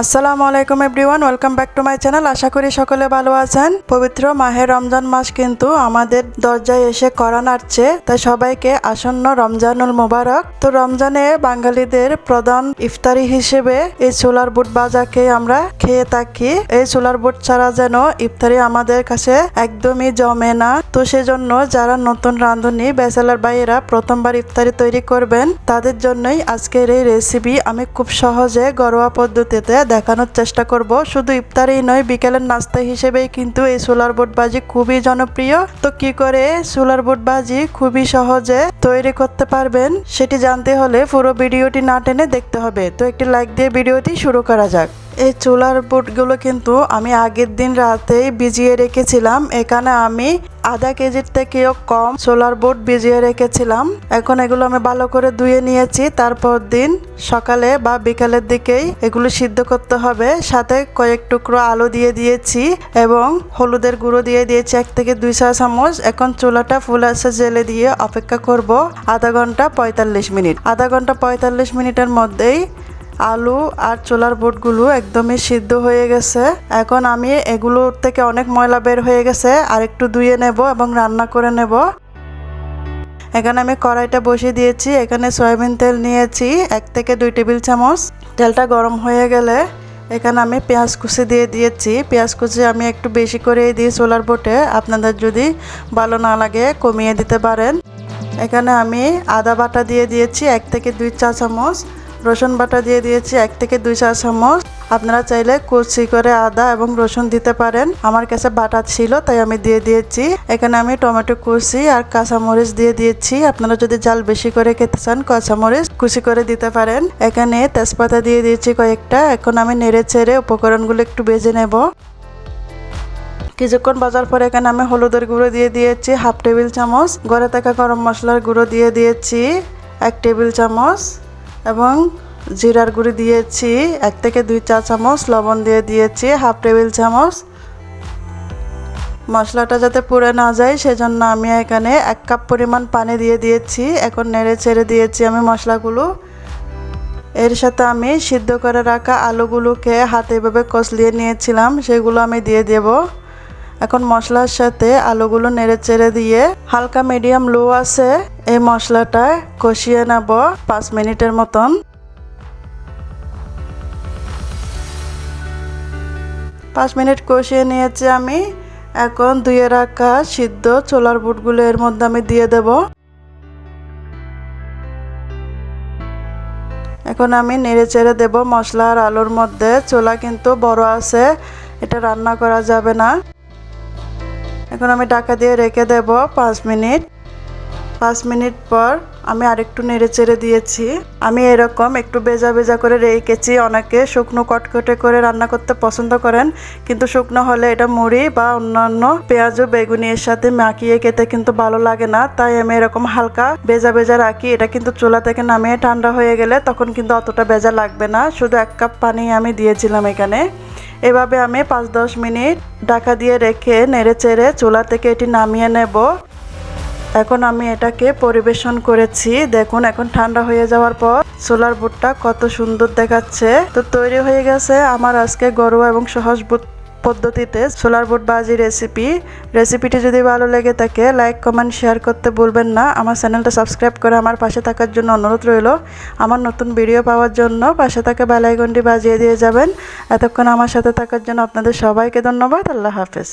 আসসালামু আলাইকুম everyone, welcome back to my channel. আশা করি সকলে ভালো আছেন। পবিত্র মাহে রমজান মাস কিন্তু আমাদের দরজায় এসে করা নাড়ছে, তাই সবাইকে আসন্ন রমজানুল মোবারক। তো রমজানে বাঙালিদের প্রধান ইফতারি হিসেবে এই সোলার বুট বাজাকে আমরা খেয়ে থাকি। এই সোলার বুট ছাড়া যেন ইফতারি আমাদের কাছে একদমই জমে না। তো সেজন্য যারা নতুন রাঁধুনি, ব্যাচেলার ভাইয়েরা প্রথমবার ইফতারি তৈরি করবেন, তাদের জন্যই আজকের এই রেসিপি আমি খুব সহজে, ঘরোয়া পদ্ধতিতে দেখানোর চেষ্টা করব। শুধু ইফতারেই নয়, বিকেলের নাস্তা হিসেবেই কিন্তু এই সোলার বোট বাজি খুবই জনপ্রিয়। তো কি করে সোলার বোট বাজি খুবই সহজে তৈরি করতে পারবেন সেটি জানতে হলে পুরো ভিডিওটি না টেনে দেখতে হবে। তো একটি লাইক দিয়ে ভিডিওটি শুরু করা যাক। এই চুলার বুটগুলো কিন্তু আমি আগের দিন রাতেই ভিজিয়ে রেখেছিলাম। এখানে আমি আধা কেজির থেকেও কম সোলার বুট ভিজিয়ে রেখেছিলাম। এখন এগুলো আমি ভালো করে ধুয়ে নিয়েছি। তারপর দিন সকালে বা বিকালের দিকেই এগুলো সিদ্ধ করতে হবে। সাথে কয়েক টুকরো আলু দিয়ে দিয়েছি এবং হলুদের গুঁড়ো দিয়ে দিয়েছি এক থেকে দুই চা চামচ। এখন চুলাটা ফুল আছে জেলে দিয়ে অপেক্ষা করব আধা ঘণ্টা পঁয়তাল্লিশ মিনিট। আধা ঘণ্টা পঁয়তাল্লিশ মিনিটের মধ্যেই আলু আর চোলার বুটগুলো একদমই সিদ্ধ হয়ে গেছে। এখন আমি এগুলোর থেকে অনেক ময়লা বের হয়ে গেছে, আর একটু ধুয়ে নেব এবং রান্না করে নেব। এখানে আমি কড়াইটা বসিয়ে দিয়েছি, এখানে সয়াবিন তেল নিয়েছি, এক থেকে দুই টেবিল চামচ। তেলটা গরম হয়ে গেলে এখানে আমি পেঁয়াজ কুচি দিয়ে দিয়েছি। পেঁয়াজ কুচি আমি একটু বেশি করে দিই সোলার বোটে, আপনাদের যদি ভালো না লাগে কমিয়ে দিতে পারেন। এখানে আমি আদা বাটা দিয়ে দিয়েছি, এক থেকে দুই চা চামচ। রসুন বাটা দিয়ে দিয়েছি এক থেকে দুই চা চামচ। আপনারা চাইলে কুচি করে আদা এবং রসুন দিতে পারেন। আমার কাছে বাটা ছিল, তাই আমি দিয়ে দিয়েছি। এখানে আমি টমেটো কুচি আর কাঁচামরিচ দিয়ে দিয়েছি। আপনারা যদি জাল বেশি করে খেতে চান, কাঁচামরিচ কুচি করে দিতে পারেন। এখানে তেজপাতা দিয়ে দিয়েছি কয়েকটা। এখন আমি নেড়ে ছেড়ে উপকরণগুলো একটু বেজে নেব। কিছুক্ষণ বাজার পরে এখানে আমি হলুদের গুঁড়ো দিয়ে দিয়েছি, হাফ টেবিল চামচ। গড়ে থাকা গরম মশলার গুঁড়ো দিয়ে দিয়েছি, এক টেবিল চামচ। এবং জিরার গুঁড়ি দিয়েছি, এক থেকে দুই চা চামচ, লবণ দিয়ে দিয়েছি, হাফ টেবিল চামচ। মশলাটা যাতে পুড়ে না যায়, সেজন্য আমি এখানে এক কাপ পরিমাণ পানি দিয়ে দিয়েছি। এখন নেড়ে ছেড়ে দিয়েছি আমি মশলাগুলো। এর সাথে আমি সিদ্ধ করে রাখা আলুগুলোকে হাতে এভাবে কষলিয়ে নিয়েছিলাম, সেগুলো আমি দিয়ে দেব। এখন মশলার সাথে আলুগুলো নেড়ে চেড়ে দিয়ে হালকা মিডিয়াম লো আছে এই মশলাটা কষিয়ে নেব পাঁচ মিনিটের মতন। পাঁচ মিনিট কষিয়ে নিয়েছি আমি। এখন ধুয়ে রাখা সিদ্ধ ছোলার বুটগুলো এর মধ্যে আমি দিয়ে দেব। এখন আমি নেড়ে চেড়ে দেবো মশলা আর আলুর মধ্যে। ছোলা কিন্তু বড় আছে, এটা রান্না করা যাবে না। এখন আমি ঢাকা দিয়ে রেখে দেব পাঁচ মিনিট। পাঁচ মিনিট পর আমি আরেকটু নেড়ে চেড়ে দিয়েছি। আমি এরকম একটু বেজা বেজা করে রেখেছি। অনেকে শুকনো কটকটে করে রান্না করতে পছন্দ করেন, কিন্তু শুকনো হলে এটা মুড়ি বা অন্যান্য পেঁয়াজ ও বেগুনি এর সাথে মাখিয়ে খেতে কিন্তু ভালো লাগে না। তাই আমি এরকম হালকা বেজা বেজা রাখি। এটা কিন্তু চুলা থেকে নামিয়ে ঠান্ডা হয়ে গেলে তখন কিন্তু অতটা বেজা লাগবে না। শুধু এক কাপ পানি আমি দিয়েছিলাম এখানে। এভাবে আমি পাঁচ দশ মিনিট ঢাকা দিয়ে রেখে নেড়ে চেড়ে চুলা থেকে এটি নামিয়ে নেব। এখন আমি এটাকে পরিবেশন করেছি। দেখুন, এখন ঠান্ডা হয়ে যাওয়ার পর সোলার বুটটা কত সুন্দর দেখাচ্ছে। তো তৈরি হয়ে গেছে আমার আজকে ঘরোয়া এবং সহজ বুট পদ্ধতিতে সোলার বুট বাজি রেসিপি রেসিপিটি যদি ভালো লেগে থাকে লাইক কমেন্ট শেয়ার করতে ভুলবেন না। আমার চ্যানেলটা সাবস্ক্রাইব করে আমার পাশে থাকার জন্য অনুরোধ রইল। আমার নতুন ভিডিও পাওয়ার জন্য পাশে থাকা বেলাইকনটি বাজিয়ে দিয়ে যাবেন। এতক্ষণ আমার সাথে থাকার জন্য আপনাদের সবাইকে ধন্যবাদ। আল্লাহ হাফেজ।